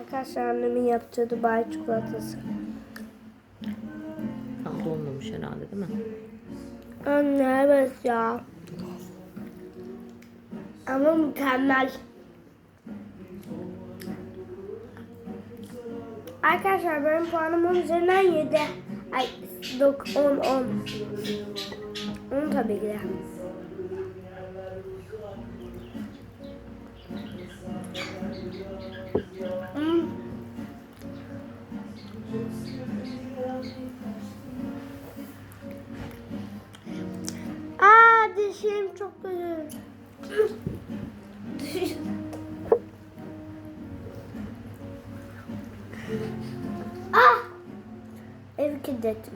Arkadaşlar annemin yaptığı Dubai çikolatası. Tam dolmamış herhalde değil mi? Anne evet ya. Ama mükemmel. Arkadaşlar benim puanım 10 üzerinden 7. Ay 10 10. 10 tabii ki de. Kilitledim.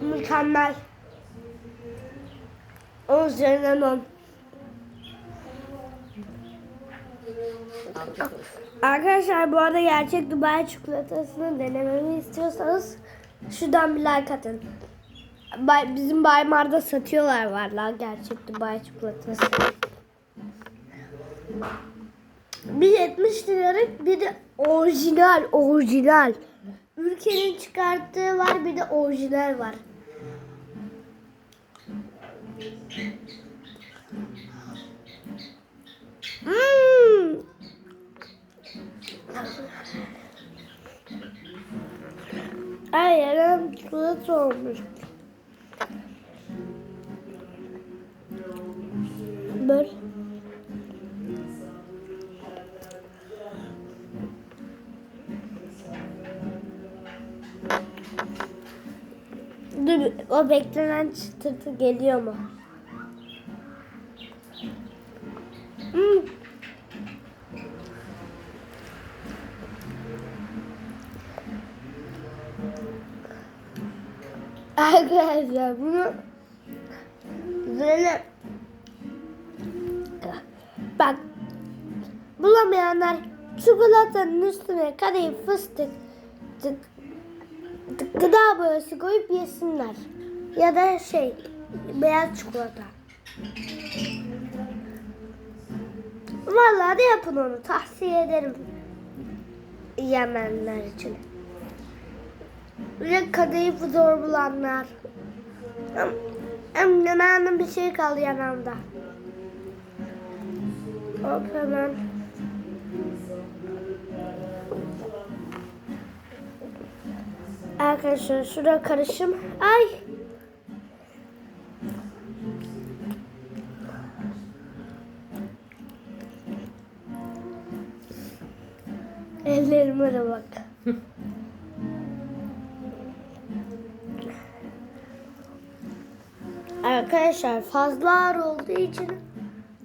Mükemmel. 10 üzerinden 10. Afiyet olsun. Arkadaşlar bu arada gerçek Dubai çikolatasını denememi istiyorsanız şuradan bir like atın. Bay- Bizim Baymar'da satıyorlar varlar gerçek Dubai çikolatası. Bir 70 liralık bir de orijinal orijinal. Ülkenin çıkarttığı var bir de orijinal var. Mmm. Ay yaram çikolata olmuş. Dur o beklenen çıtırtı geliyor mu? Hmm. Arkadaşlar bunu böyle bak bulamayanlar çikolatanın üstüne kadayıf fıstık tık, gıda boyası koyup yesinler. Ya da şey beyaz çikolata. Vallahi de yapın onu. Tavsiye ederim. Yemenler için. De kadayıfı zor bulanlar. Hem yanağının bir şey kaldı yanağımda. Hop hemen. Arkadaşlar şurada karışım. Ay. Ellerime de bak. Arkadaşlar fazla ağır olduğu için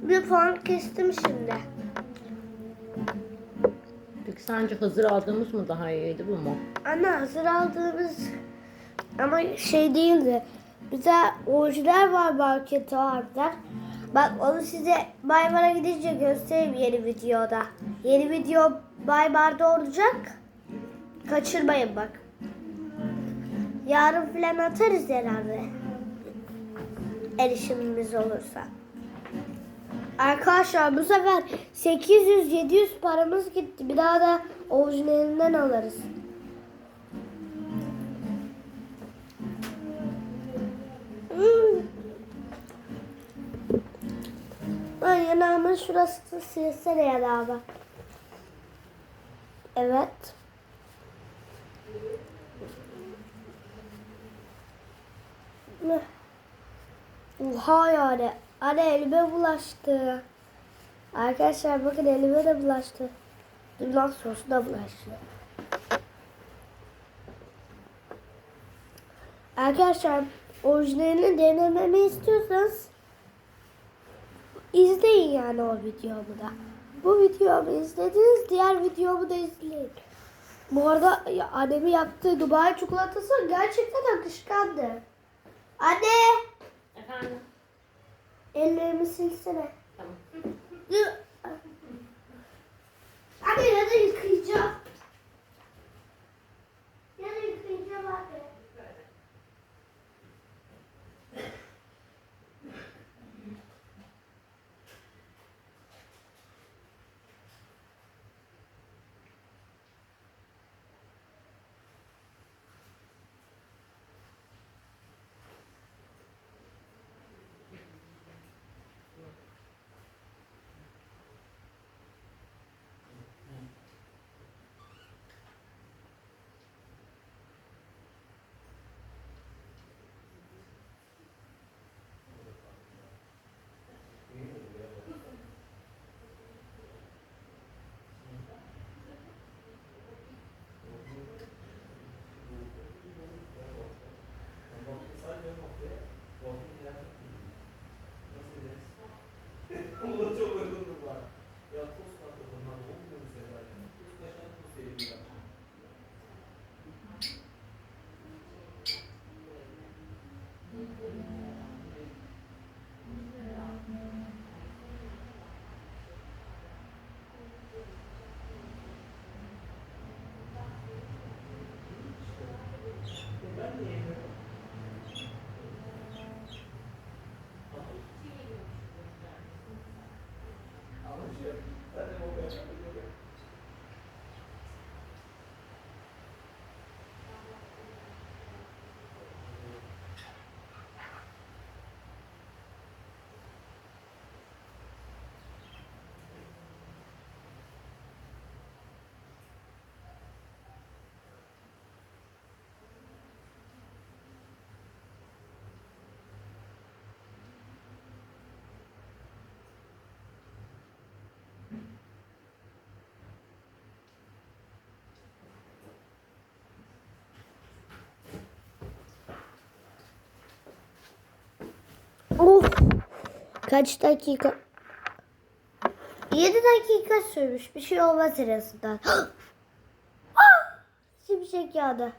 bir puan kestim şimdi. Peki sence hazır aldığımız mı daha iyiydi bu mu? Ana hazır aldığımız ama şey değildi. Bize orijinal var marketi harbiden. Bak onu size Baymar'a gidince göstereyim yeni videoda. Yeni video Baymar'da olacak. Kaçırmayın bak. Yarın falan atarız herhalde. Erişimimiz olursa. Arkadaşlar bu sefer 800-700 paramız gitti. Bir daha da orijinalinden alırız. Hmm. Ay yanağımın şurası silsene ya da bak. Evet. Oha yani. Anne elime bulaştı. Arkadaşlar bakın elime de bulaştı. Limon sosu da bulaştı. Arkadaşlar orijinalini denememi istiyorsanız izleyin yani o videomu da. Bu videomu izlediniz, diğer videomu da izleyin. Bu arada ya, annemin yaptığı Dubai çikolatası gerçekten akışkandı. Anne! Efendim? Ellerimi silsene. Tamam. Dur. Anne ya da yıkayacağım. Amen. Of. Kaç dakika? 7 dakika sürmüş. Bir şey olmaz en azından. Ah! Şimşek yağdı.